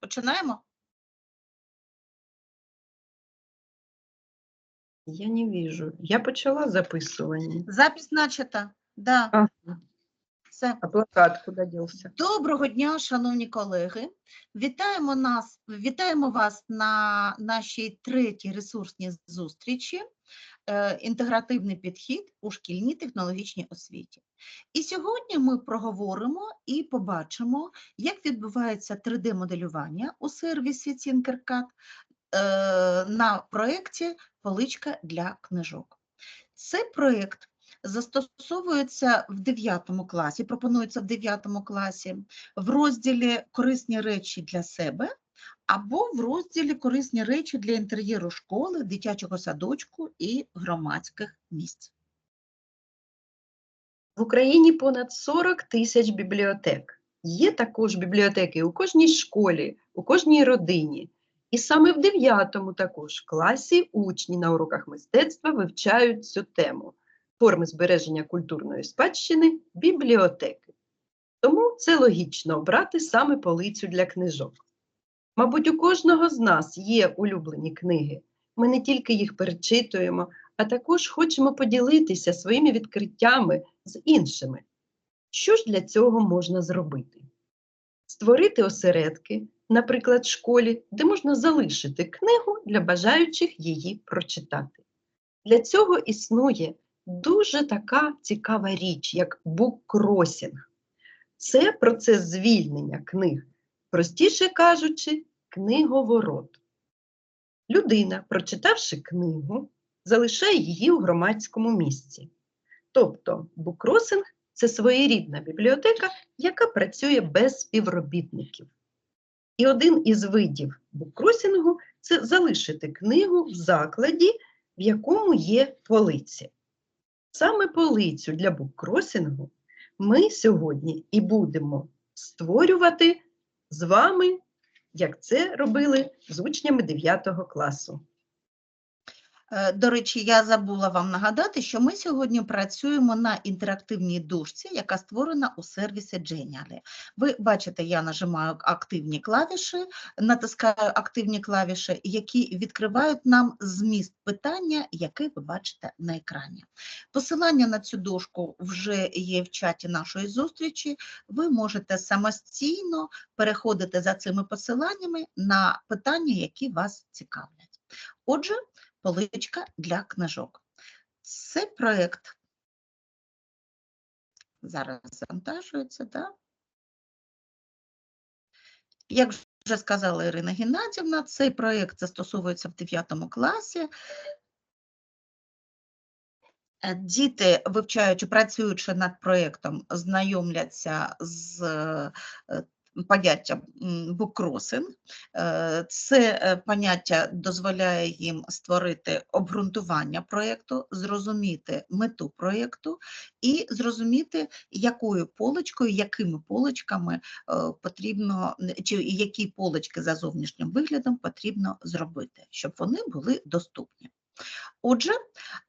Починаємо? Я не вижу. Я почала записування. Запись начата. Да, Ага. все. А плакат куди дівся? Доброго дня, шановні колеги. Вітаємо нас, вітаємо вас на нашій третій ресурсній зустрічі е, інтегративний підхід у шкільній технологічній освіті. І сьогодні ми проговоримо і побачимо, як відбувається 3D-моделювання у сервісі Tinkercad е, на проєкті Поличка для книжок. Цей проєкт застосовується в 9 класі, пропонується в 9 класі в розділі Корисні речі для себе або в розділі Корисні речі для інтер'єру школи, дитячого садочку і громадських місць. В Україні понад 40 тисяч бібліотек. Є також бібліотеки у кожній школі, у кожній родині. І саме в 9 також класі учні на уроках мистецтва вивчають цю тему форми збереження культурної спадщини бібліотеки. Тому це логічно обрати саме полицю для книжок. Мабуть, у кожного з нас є улюблені книги. Ми не тільки їх перечитуємо, а також хочемо поділитися своїми відкриттями з іншими. Що ж для цього можна зробити? Створити осередки, наприклад, в школі, де можна залишити книгу для бажаючих її прочитати. Для цього існує дуже така цікава річ, як буккросінг. Це процес звільнення книг, простіше кажучи, книговорот. Людина, прочитавши книгу, залишає її у громадському місці. Тобто буккросинг – це своєрідна бібліотека, яка працює без співробітників. І один із видів буккросінгу – це залишити книгу в закладі, в якому є полиці. Саме полицю для буккросінгу ми сьогодні і будемо створювати з вами, як це робили з учнями 9 класу. Е, До речі, я забула вам нагадати, що ми сьогодні працюємо на інтерактивній дужці, яка створена у сервісі Genially. Ви бачите, я нажимаю активні клавіші, натискаю активні клавіші, які відкривають нам зміст питання, який ви бачите на екрані. Посилання на цю дошку вже є в чаті нашої зустрічі. Ви можете самостійно переходити за цими посиланнями на питання, які вас цікавлять. Отже, поличка для книжок. Це проєкт зараз завантажується, да? Як вже сказала Ірина Геннадівна, цей проєкт застосовується в 9 класі. Е, Діти, вивчаючи, працюючи над проєктом, знайомляться з поняттям буккросинг. Е, Це е, поняття дозволяє їм створити обґрунтування проєкту, зрозуміти мету проєкту і зрозуміти, якою полочкою, якими полочками е, потрібно, чи які полочки за зовнішнім виглядом потрібно зробити, щоб вони були доступні. Отже,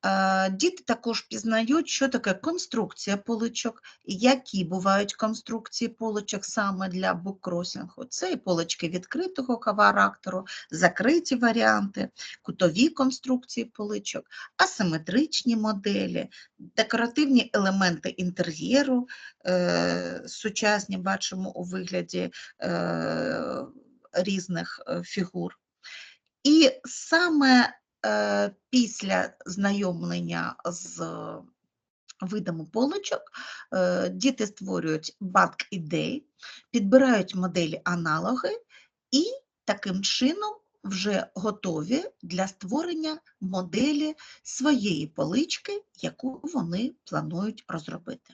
е, діти також пізнають, що таке конструкція поличок, які бувають конструкції поличок саме для буккросінгу. Це і полички відкритого характеру, закриті варіанти, кутові конструкції поличок, асиметричні моделі, декоративні елементи інтер'єру, е, сучасні бачимо у вигляді е, різних фігур. І саме після знайомлення з видами поличок е, діти створюють банк ідей, підбирають моделі аналоги і таким чином вже готові для створення моделі своєї полички, яку вони планують розробити.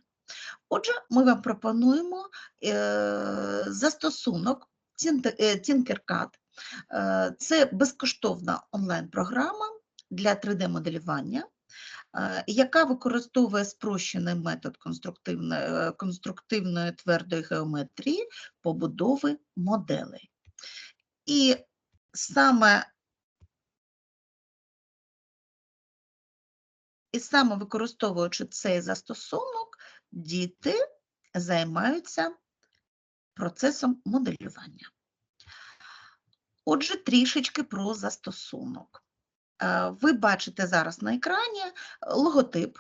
Отже, ми вам пропонуємо е, застосунок е, Tinkercad Е, Це безкоштовна онлайн-програма для 3D-моделювання, е, яка використовує спрощений метод конструктивної, е, конструктивної твердої геометрії побудови моделей. І саме І саме використовуючи цей застосунок, діти займаються процесом моделювання. Отже, трішечки про застосунок. Е, Ви бачите зараз на екрані логотип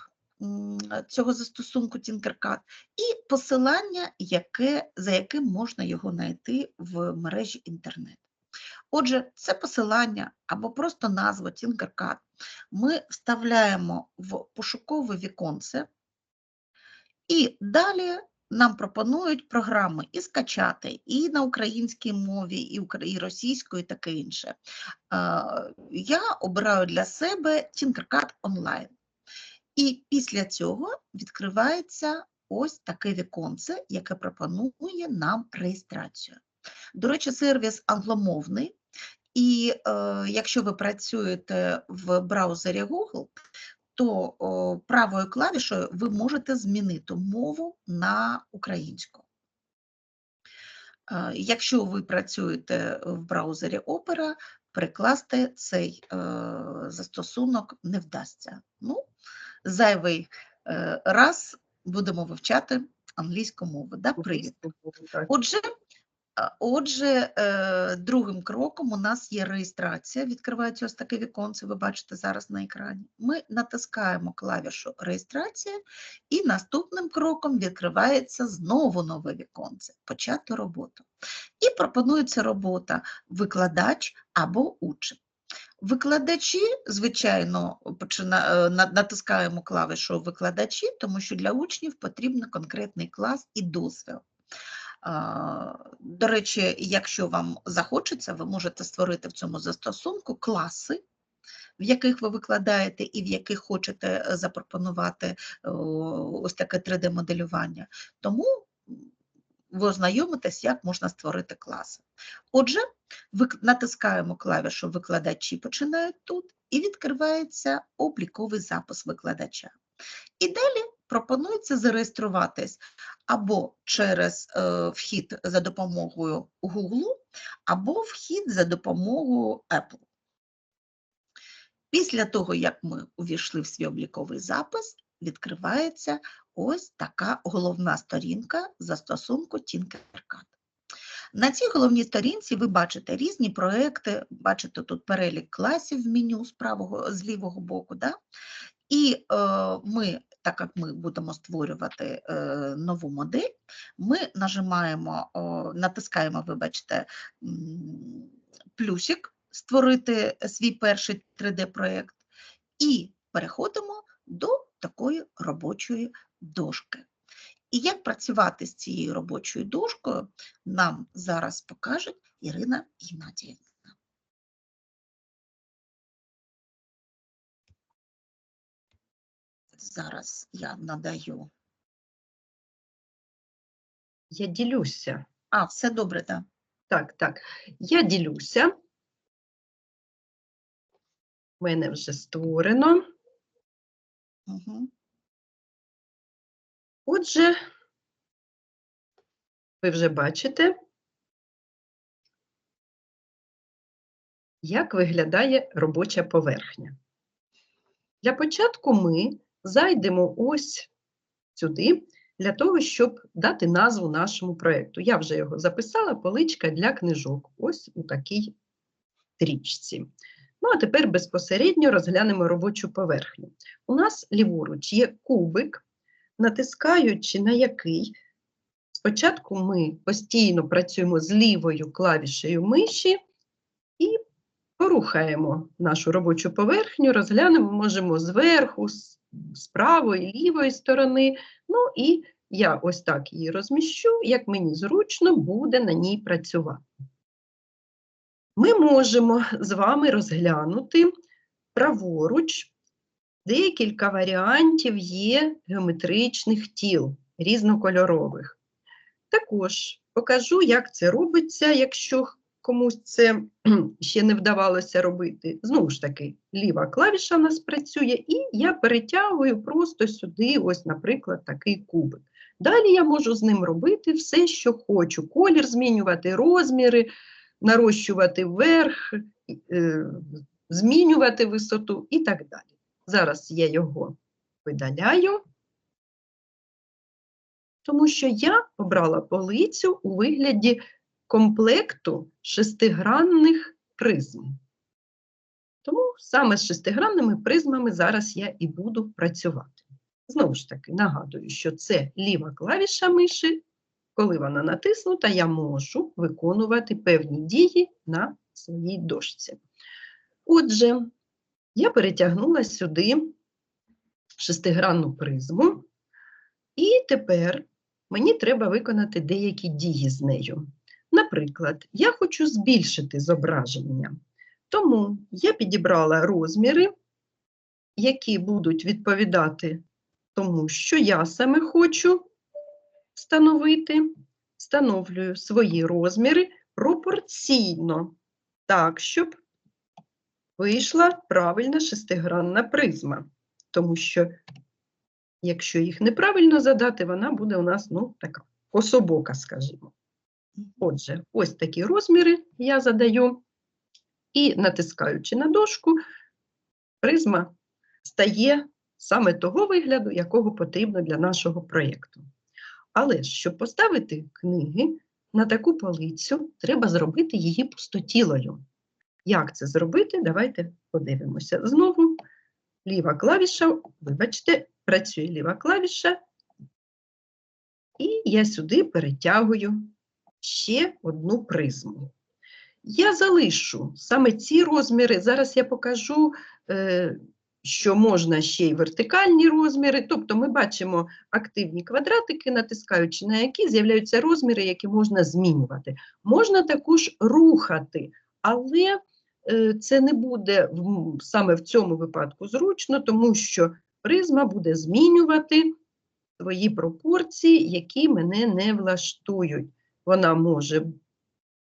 цього застосунку Tinkercad і посилання, яке, за яким можна його знайти в мережі інтернет. Отже, це посилання або просто назва Tinkercad ми вставляємо в пошукове віконце, і далі нам пропонують програми і скачати, і на українській мові, і, російською, і таке інше. Я обираю для себе Tinkercad онлайн. І після цього відкривається ось таке віконце, яке пропонує нам реєстрацію. До речі, сервіс англомовний, і е, якщо ви працюєте в браузері Google, то о, правою клавішою ви можете змінити мову на українську. Е, Якщо ви працюєте в браузері Opera, перекласти цей е, застосунок не вдасться. Ну, зайвий е, раз будемо вивчати англійську мову. Да? Привіт. Отже, отже, е, другим кроком у нас є реєстрація. Відкривається ось таке віконце, ви бачите зараз на екрані. Ми натискаємо клавішу реєстрація, і наступним кроком відкривається знову нове віконце почати роботу. І пропонується робота викладач або учень. Викладачі, звичайно, е, натискаємо клавішу викладачі, тому що для учнів потрібен конкретний клас і дозвіл. До речі, якщо вам захочеться, ви можете створити в цьому застосунку класи, в яких ви викладаєте і в яких хочете е, запропонувати ось таке 3D-моделювання. Тому ви ознайомитесь, як можна створити класи. Отже, натискаємо клавішу Викладачі починають тут, і відкривається обліковий запис викладача. І далі пропонується зареєструватись або через е, вхід за допомогою Google, або вхід за допомогою Apple. Після того, як ми увійшли в свій обліковий запис, відкривається ось така головна сторінка застосунку Tinkercad. На цій головній сторінці ви бачите різні проекти, бачите тут перелік класів в меню з правого, з лівого боку. Да? І е, ми, так як ми будемо створювати е, нову модель, ми нажимаємо, о, натискаємо, вибачте, плюсик створити свій перший 3D-проєкт і переходимо до такої робочої дошки. І як працювати з цією робочою дошкою, нам зараз покаже Ірина Геннадіївна. Зараз я надаю. Я ділюся. А, все добре, так. Так, так. Я ділюся. У мене вже створено. Угу. Отже, ви вже бачите, як виглядає робоча поверхня. Для початку ми зайдемо ось сюди, для того, щоб дати назву нашому проєкту. Я вже його записала, поличка для книжок, ось у такій стрічці. Ну, а тепер безпосередньо розглянемо робочу поверхню. У нас ліворуч є кубик, натискаючи на який спочатку ми постійно працюємо з лівою клавішею миші і порухаємо нашу робочу поверхню, розглянемо, можемо зверху, з правої, лівої сторони. Ну і я ось так її розміщу, як мені зручно буде на ній працювати. Ми можемо з вами розглянути праворуч декілька варіантів є геометричних тіл різнокольорових. Також покажу, як це робиться, якщо комусь це ще не вдавалося робити. Знову ж таки, ліва клавіша в нас працює, і я перетягую просто сюди, ось, наприклад, такий кубик. Далі я можу з ним робити все, що хочу. Колір змінювати, розміри, нарощувати вверх, е, змінювати висоту і так далі. Зараз я його видаляю, тому що я обрала полицю у вигляді комплекту шестигранних призм. Тому саме з шестигранними призмами зараз я і буду працювати. Знову ж таки, нагадую, що це ліва клавіша миші. Коли вона натиснута, я можу виконувати певні дії на своїй дошці. Отже, я перетягнула сюди шестигранну призму, і тепер мені треба виконати деякі дії з нею. Наприклад, я хочу збільшити зображення, тому я підібрала розміри, які будуть відповідати тому, що я саме хочу встановити. Встановлюю свої розміри пропорційно, так, щоб вийшла правильна шестигранна призма. Тому що, якщо їх неправильно задати, вона буде у нас, ну, така кособока, скажімо. Отже, ось такі розміри я задаю, і натискаючи на дошку, призма стає саме того вигляду, якого потрібно для нашого проєкту. Але щоб поставити книги на таку полицю, треба зробити її пустотілою. Як це зробити? Давайте подивимося. Знову ліва клавіша, вибачте, працює ліва клавіша, і я сюди перетягую ще одну призму. Я залишу саме ці розміри. Зараз я покажу, е, що можна ще й вертикальні розміри. Тобто ми бачимо активні квадратики, натискаючи на які з'являються розміри, які можна змінювати. Можна також рухати, але е, це не буде саме в цьому випадку зручно, тому що призма буде змінювати свої пропорції, які мене не влаштують. Вона може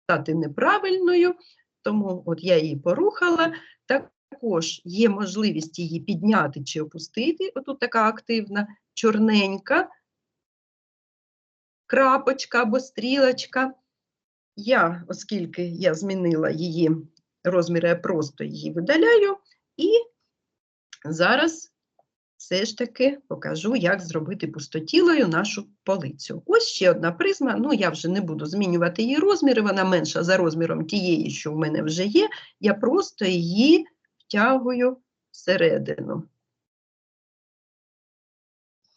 стати неправильною, тому от я її порухала. Також є можливість її підняти чи опустити. Отут така активна, чорненька крапочка або стрілочка. Я, оскільки я змінила її розміри, я просто її видаляю, і зараз все ж таки покажу, як зробити пустотілою нашу полицю. Ось ще одна призма, ну я вже не буду змінювати її розміри, вона менша за розміром тієї, що в мене вже є, я просто її втягую всередину.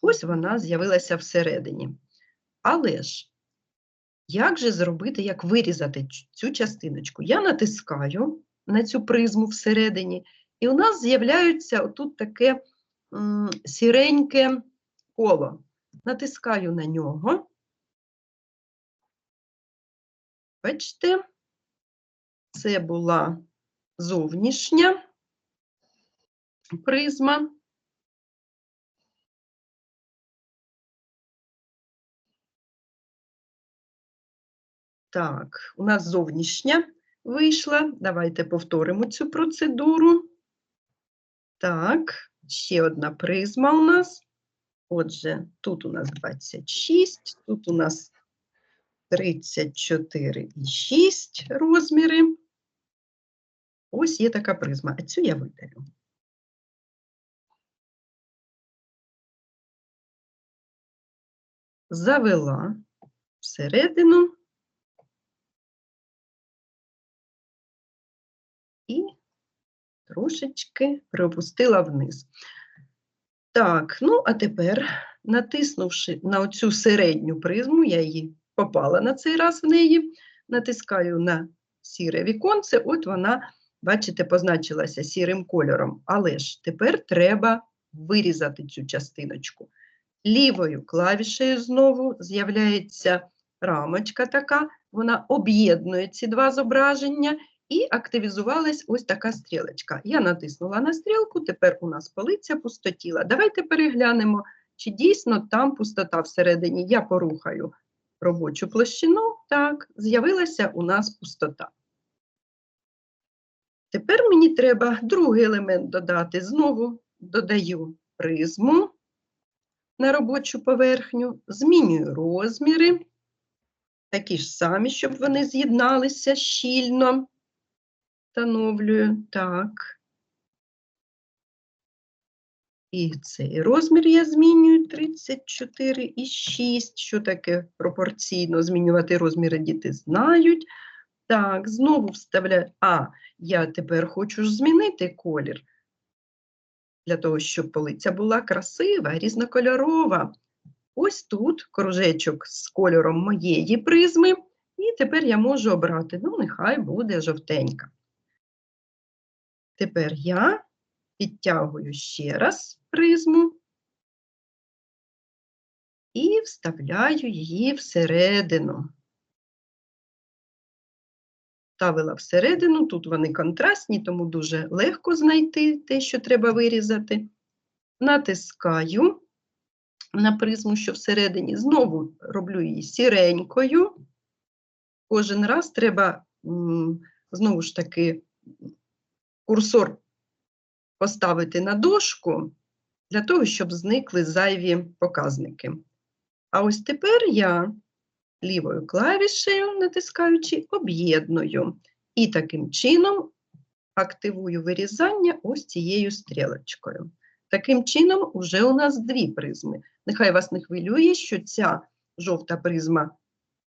Ось вона з'явилася всередині. Але ж, як же зробити, як вирізати цю частиночку? Я натискаю на цю призму всередині, і у нас з'являється отут таке сіреньке коло. Натискаю на нього. Бачите, це була зовнішня призма. Так, у нас зовнішня вийшла. Давайте повторимо цю процедуру. Так, ще одна призма у нас. Отже, тут у нас 26, тут у нас 34,6 розміри. Ось є така призма, а цю я видалю. Завела всередину трошечки приопустила вниз. Так, ну а тепер, натиснувши на оцю середню призму, я її попала на цей раз в неї, натискаю на сіре віконце, от вона, бачите, позначилася сірим кольором. Але ж тепер треба вирізати цю частиночку. Лівою клавішею знову з'являється рамочка така, вона об'єднує ці два зображення і активізувалась ось така стрілочка. Я натиснула на стрілку, тепер у нас полиця пустотіла. Давайте переглянемо, чи дійсно там пустота всередині. Я порухаю робочу площину, так, з'явилася у нас пустота. Тепер мені треба другий елемент додати. Знову додаю призму на робочу поверхню, змінюю розміри, такі ж самі, щоб вони з'єдналися щільно. Встановлюю так. І цей розмір я змінюю 34,6. Що таке пропорційно змінювати розміри діти знають. Так, знову вставляю. А, я тепер хочу змінити колір. Для того, щоб полиця була красива, різнокольорова. Ось тут кружечок з кольором моєї призми. І тепер я можу обрати, ну, нехай буде жовтенька. Тепер я підтягую ще раз призму і вставляю її всередину. Ставила всередину, тут вони контрастні, тому дуже легко знайти те, що треба вирізати. Натискаю на призму, що всередині, знову роблю її сіренькою. Кожен раз треба знову ж таки курсор поставити на дошку для того, щоб зникли зайві показники. А ось тепер я лівою клавішею, натискаючи, об'єдную. І таким чином активую вирізання ось цією стрілочкою. Таким чином, уже у нас дві призми. Нехай вас не хвилює, що ця жовта призма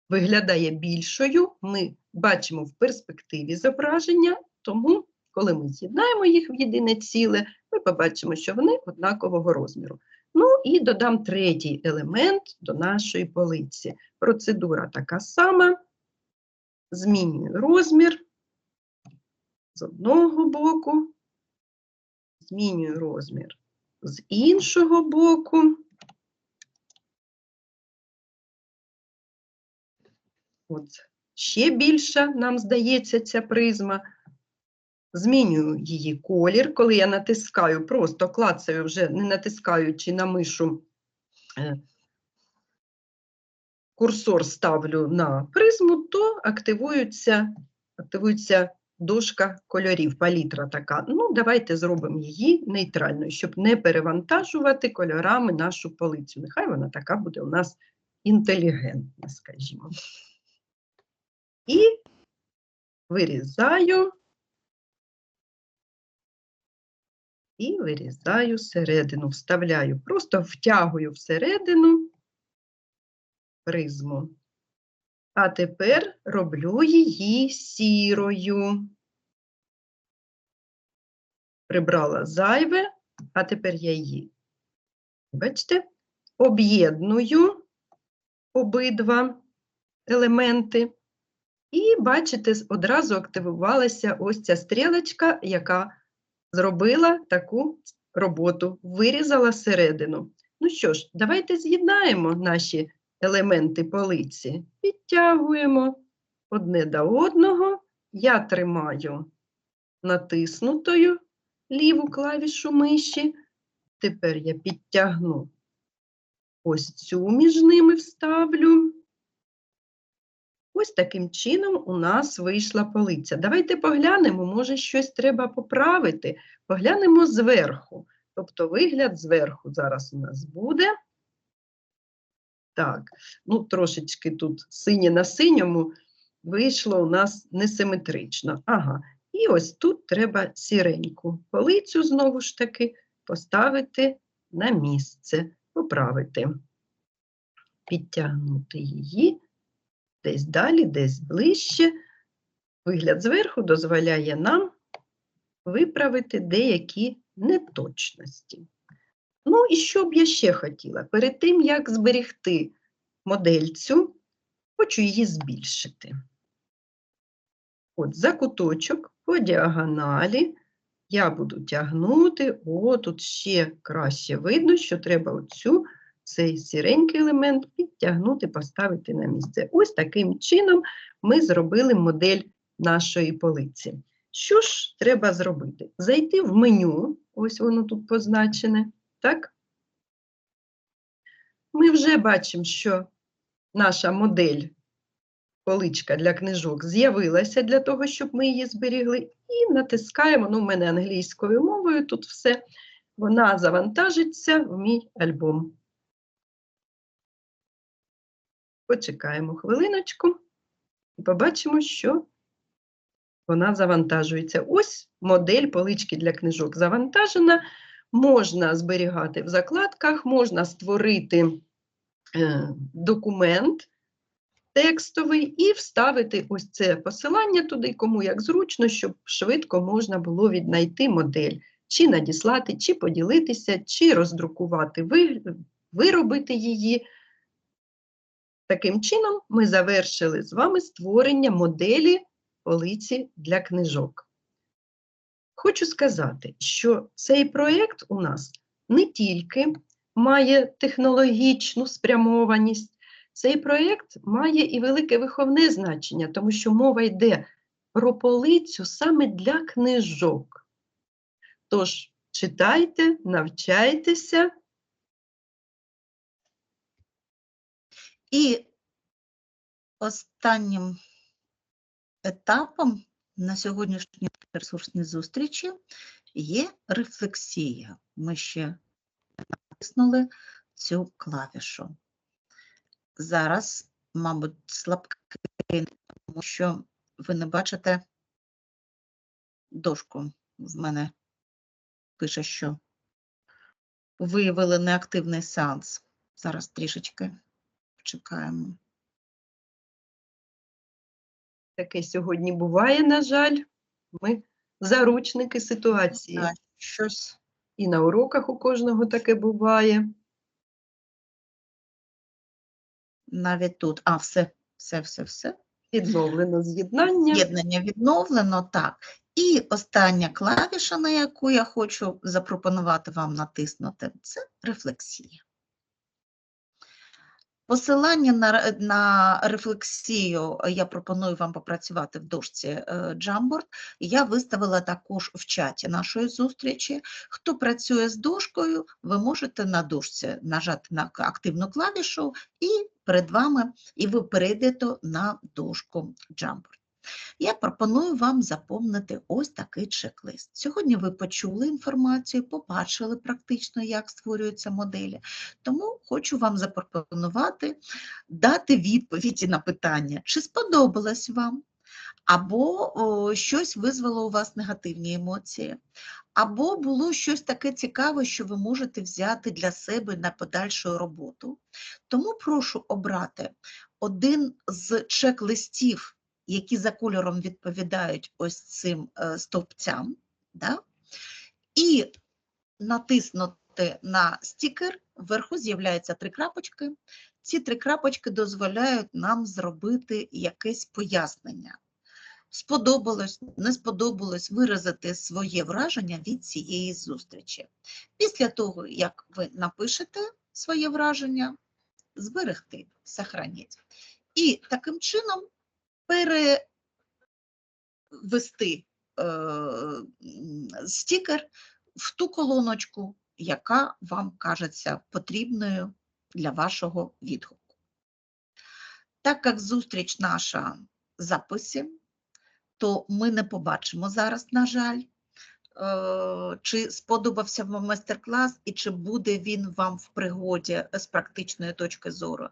виглядає більшою. Ми бачимо в перспективі зображення, тому, коли ми з'єднаємо їх в єдине ціле, ми побачимо, що вони однакового розміру. Ну і додам третій елемент до нашої полиці. Процедура така сама. Змінюю розмір з одного боку, змінюю розмір з іншого боку. От ще більша, нам здається, ця призма. Змінюю її колір. Коли я натискаю, просто клацаю, вже не натискаючи на мишу, е, курсор ставлю на призму, то активується, активується дошка кольорів, палітра така. Ну, давайте зробимо її нейтральною, щоб не перевантажувати кольорами нашу полицю. Нехай вона така буде у нас інтелігентна, скажімо. І вирізаю. І вирізаю середину, вставляю, просто втягую всередину призму. А тепер роблю її сірою. Прибрала зайве, а тепер я її, бачите, об'єдную обидва елементи. І, бачите, одразу активувалася ось ця стрілочка, яка зробила таку роботу, вирізала середину. Ну що ж, давайте з'єднаємо наші елементи полиці. Підтягуємо одне до одного. Я тримаю натиснутою ліву клавішу миші. Тепер я підтягну ось цю між ними вставлю. Ось таким чином у нас вийшла полиця. Давайте поглянемо, може щось треба поправити. Поглянемо зверху. Тобто вигляд зверху зараз у нас буде. Так, ну трошечки тут синє на синьому вийшло у нас несиметрично. Ага, і ось тут треба сіреньку полицю знову ж таки поставити на місце, поправити, підтягнути її десь далі, десь ближче. Вигляд зверху дозволяє нам виправити деякі неточності. Ну і що б я ще хотіла? Перед тим, як зберегти модель цю, хочу її збільшити. От за куточок по діагоналі я буду тягнути, о, тут ще краще видно, що треба оцю, цей сіренький елемент підтягнути, поставити на місце. Ось таким чином ми зробили модель нашої полиці. Що ж треба зробити? Зайти в меню, ось воно тут позначене, так? Ми вже бачимо, що наша модель, поличка для книжок, з'явилася для того, щоб ми її зберігли, і натискаємо, ну, в мене англійською мовою тут все, вона завантажиться в мій альбом. Почекаємо хвилиночку і побачимо, що вона завантажується. Ось модель полички для книжок завантажена. Можна зберігати в закладках, можна створити е, документ текстовий і вставити ось це посилання туди, кому як зручно, щоб швидко можна було віднайти модель, чи надіслати, чи поділитися, чи роздрукувати, виробити її. Таким чином, ми завершили з вами створення моделі полиці для книжок. Хочу сказати, що цей проєкт у нас не тільки має технологічну спрямованість, цей проєкт має і велике виховне значення, тому що мова йде про полицю саме для книжок. Тож читайте, навчайтеся. І останнім етапом на сьогоднішній ресурсній зустрічі є рефлексія. Ми ще натиснули цю клавішу. Зараз, мабуть, слабкий, тому що ви не бачите дошку. В мене пише, що виявили неактивний сеанс. Зараз трішечки чекаємо. Таке сьогодні буває, на жаль. Ми заручники ситуації. Так, щось І на уроках у кожного таке буває. навіть тут. А, все, все, все, все. Відновлено з'єднання. З'єднання відновлено, так. І остання клавіша, на яку я хочу запропонувати вам натиснути, це рефлексія. Посилання на, на рефлексію я пропоную вам попрацювати в дошці е, Jamboard. Я виставила також в чаті нашої зустрічі. Хто працює з дошкою, ви можете на дошці нажати на активну клавішу і перед вами, і ви перейдете на дошку Jamboard. Я пропоную вам заповнити ось такий чек-лист. Сьогодні ви почули інформацію, побачили практично, як створюються моделі. Тому хочу вам запропонувати дати відповіді на питання, чи сподобалось вам, або о, щось визвало у вас негативні емоції, або було щось таке цікаве, що ви можете взяти для себе на подальшу роботу. Тому прошу обрати один з чек-листів, які за кольором відповідають ось цим е, стовпцям, да? і натиснути на стікер, вверху з'являються три крапочки. Ці три крапочки дозволяють нам зробити якесь пояснення. Сподобалось, не сподобалось виразити своє враження від цієї зустрічі. Після того, як ви напишете своє враження, зберегти, сохраніть. І таким чином перевести е, стікер в ту колоночку, яка вам кажеться потрібною для вашого відгуку. Так як зустріч наша в записі, то ми не побачимо зараз, на жаль, чи сподобався вам майстер-клас і чи буде він вам в пригоді з практичної точки зору.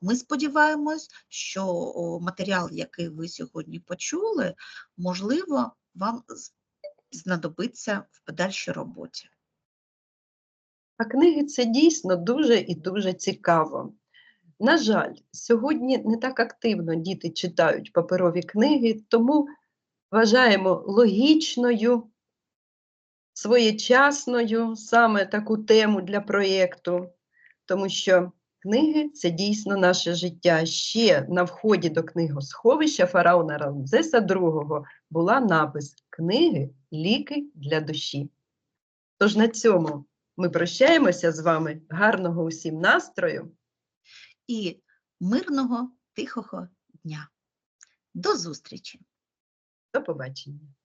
Ми сподіваємось, що матеріал, який ви сьогодні почули, можливо, вам знадобиться в подальшій роботі. А книги це дійсно дуже і дуже цікаво. На жаль, сьогодні не так активно діти читають паперові книги, тому вважаємо логічною, своєчасною саме таку тему для проєкту, тому що книги це дійсно наше життя. Ще на вході до книгосховища фараона Рамзеса II була напис Книги ліки для душі. Тож на цьому ми прощаємося з вами. Гарного усім настрою. І мирного, тихого дня. До зустрічі! До побачення.